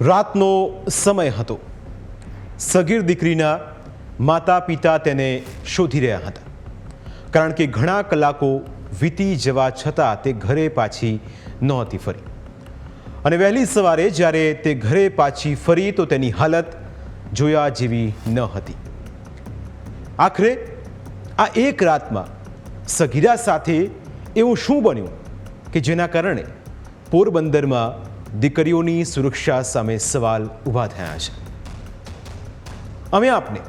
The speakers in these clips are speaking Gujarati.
રાતનો સમય હતો. સગીર દીકરીના માતા પિતા તેને શોધી રહ્યા હતા. કારણ કે ઘણા કલાકો વીતી જવા છતાં તે ઘરે પાછી નહોતી ફરી. અને વહેલી સવારે જ્યારે તે ઘરે પાછી ફરી તો તેની હાલત જોયા જેવી ન હતી. આખરે આ એક રાતમાં સગીરા સાથે એવું શું બન્યું કે જેના કારણે પોરબંદરમાં દીકરીઓની સુરક્ષા સામે સવાલ ઊભા થયા છે. અમે આપને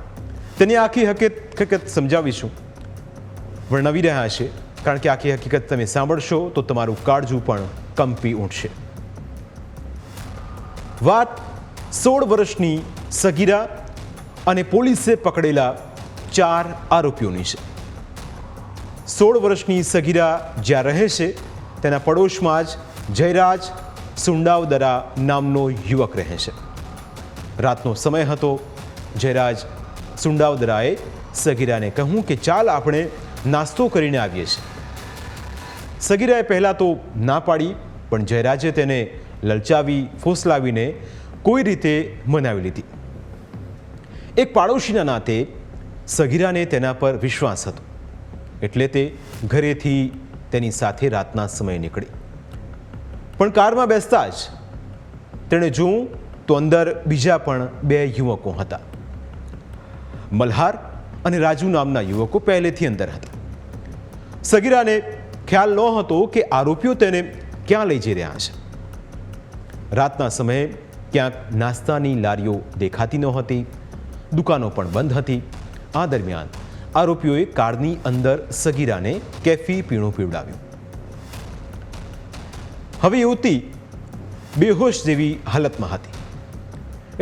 તેની આખી હકીકત સમજાવીશું. વર્ણવી રહ્યા છે, કારણ કે આખી હકીકત તમે સાંભળશો તો તમારું કાળજું પણ કંપી ઉઠશે. વાત સોળ વર્ષની સગીરા અને પોલીસે પકડેલા ચાર આરોપીઓની છે. સોળ વર્ષની સગીરા જ્યાં રહે છે, તેના પડોશમાં જ જયરાજ સુંડાવદરા નામનો યુવક રહે છે. રાતનો સમય હતો. જયરાજ સુંડાવદરાએ સગીરાને કહ્યું કે ચાલ આપણે નાસ્તો કરીને આવીએ છીએ. સગીરાએ પહેલાં તો ના પાડી, પણ જયરાજે તેને લલચાવી, ફોસલાવીને કોઈ રીતે મનાવી લીધી. એક પાડોશીના નાતે સગીરાને તેના પર વિશ્વાસ હતો. એટલે તે ઘરેથી તેની સાથે રાતના સમયે નીકળી. પણ કારમાં બેસતા જ તેણે જોયું તો અંદર બીજા પણ બે યુવકો હતા. મલ્હાર અને રાજુ નામના યુવકો પહેલેથી અંદર હતા. સગીરાને ખ્યાલ ન હતો કે આરોપીઓ તેને ક્યાં લઈ જઈ રહ્યા છે. રાતના સમયે ક્યાંક નાસ્તાની લારીઓ દેખાતી નહોતી દુકાનો પણ બંધ હતી. આ દરમિયાન આરોપીઓએ કારની અંદર સગીરાને કેફી પીણું પીવડાવ્યું. હવે યુવતી બેહોશ જેવી હાલતમાં હતી.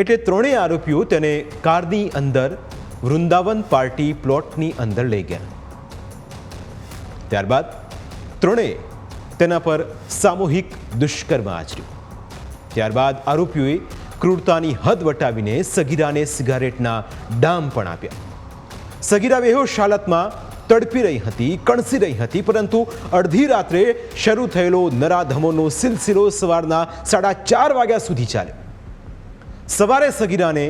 એટલે ત્રણેય આરોપીઓ તેને કારની અંદર વૃંદાવન પાર્ટી પ્લોટની અંદર લઈ ગયા. ત્યારબાદ ત્રણેય તેના પર સામૂહિક દુષ્કર્મ આચર્યું. ત્યારબાદ આરોપીઓએ ક્રૂરતાની હદ વટાવીને સગીરાને સિગારેટના ડામ પણ આપ્યા. સગીરા બેહોશ હાલતમાં તડપી રહી હતી, કણસી રહી હતી, પરંતુ અડધી રાત્રે શરૂ થયેલો નરાધમોનો સિલસિલો સવારના સાડા ચાર વાગ્યા સુધી ચાલ્યો. સવારે સગીરાને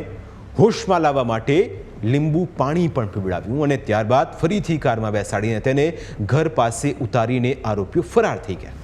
હોશમાં લાવવા માટે લીંબુ પાણી પણ પીવડાવ્યું અને ત્યારબાદ ફરીથી કારમાં બેસાડીને તેને ઘર પાસે ઉતારીને આરોપીઓ ફરાર થઈ ગયા.